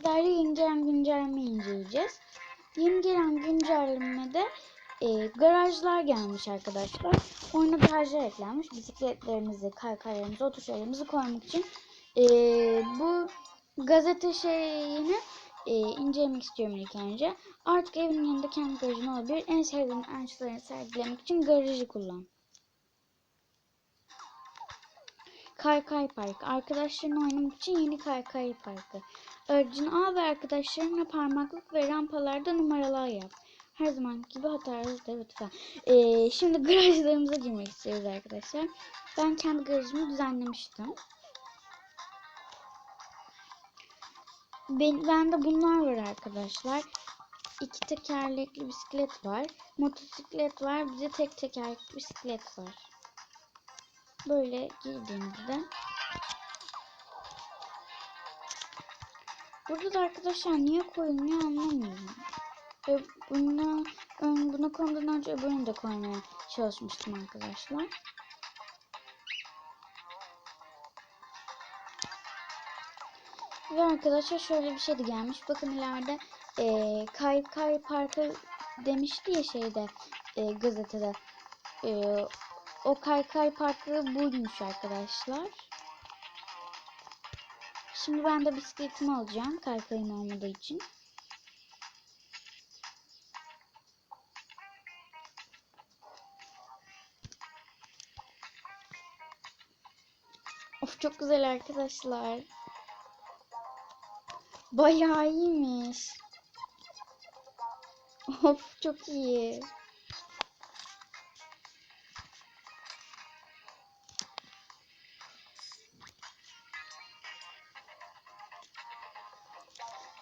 sizlerle yeni gelen güncelleme inceleyeceğiz. Yeni gelen güncellemede e, garajlar gelmiş arkadaşlar. Oyuna garajlar eklenmiş. Bisikletlerimizi, kaykaylarımızı, oturuşlarımızı koymak için e, bu gazete şeyini e, incelemek istiyorum ilk önce. Artık evin yanında kendi garajın olabilir. En sevdiğin ançlarını sergilemek için garajı kullan. Kaykay Park. Arkadaşlarınla oynamak için yeni Kaykay Parkı. Aracını al ve arkadaşlarınla parmaklık ve rampalarda numaralar yap. Her zaman gibi hatasız lütfen. Ee, şimdi garajlarımıza girmek istiyoruz arkadaşlar. Ben kendi garajımı düzenlemiştim. Ben, bende bunlar var arkadaşlar. İki tekerlekli bisiklet var. Motosiklet var. Bir de tek tekerlekli bisiklet var. Böyle girdiğimizde Burada da arkadaşlar niye koyulmuyor anlamıyorum. Ve buna, ön, buna konudan önce öbürünü de koymaya çalışmıştım arkadaşlar. Ve arkadaşlar şöyle bir şey de gelmiş. Bakın ileride e, Kay Kay Parkı demişti ya şeyde e, gazetede. E, o Kaykay Parkı buymuş arkadaşlar. Şimdi ben de bisikletimi alacağım. Kaykayım olmadığı için. Of çok güzel arkadaşlar. Bayağı iyiymiş. Of çok iyi.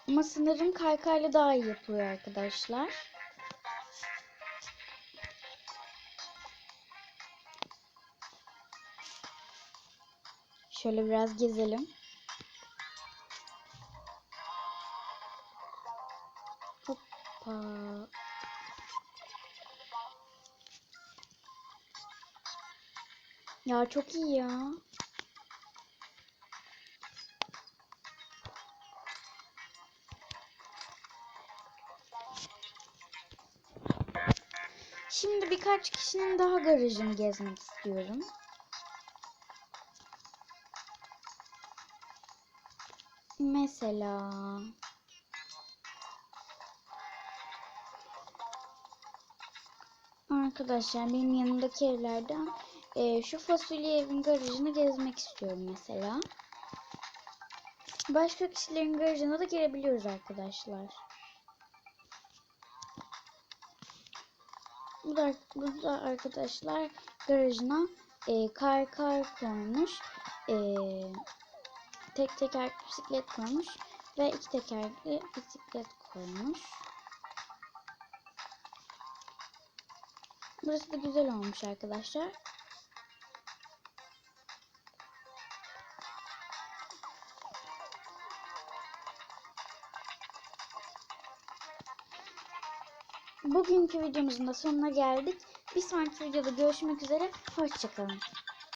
Ama sanırım kaykayla daha iyi yapılıyor arkadaşlar. Şöyle biraz gezelim. Hoppa. Ya çok iyi ya. Şimdi birkaç kişinin daha garajını gezmek istiyorum. Mesela Arkadaşlar benim yanımdaki evlerden e, şu fasulye evin garajını gezmek istiyorum mesela. Başka kişilerin garajına da girebiliyoruz arkadaşlar. Bu da, bu da arkadaşlar garajına e, kar kar koymuş. E, tek tekerlekli bisiklet koymuş. Ve iki tekerlekli bisiklet koymuş. Burası da güzel olmuş arkadaşlar. Bugünkü videomuzun da sonuna geldik. Bir sonraki videoda görüşmek üzere. Hoşçakalın.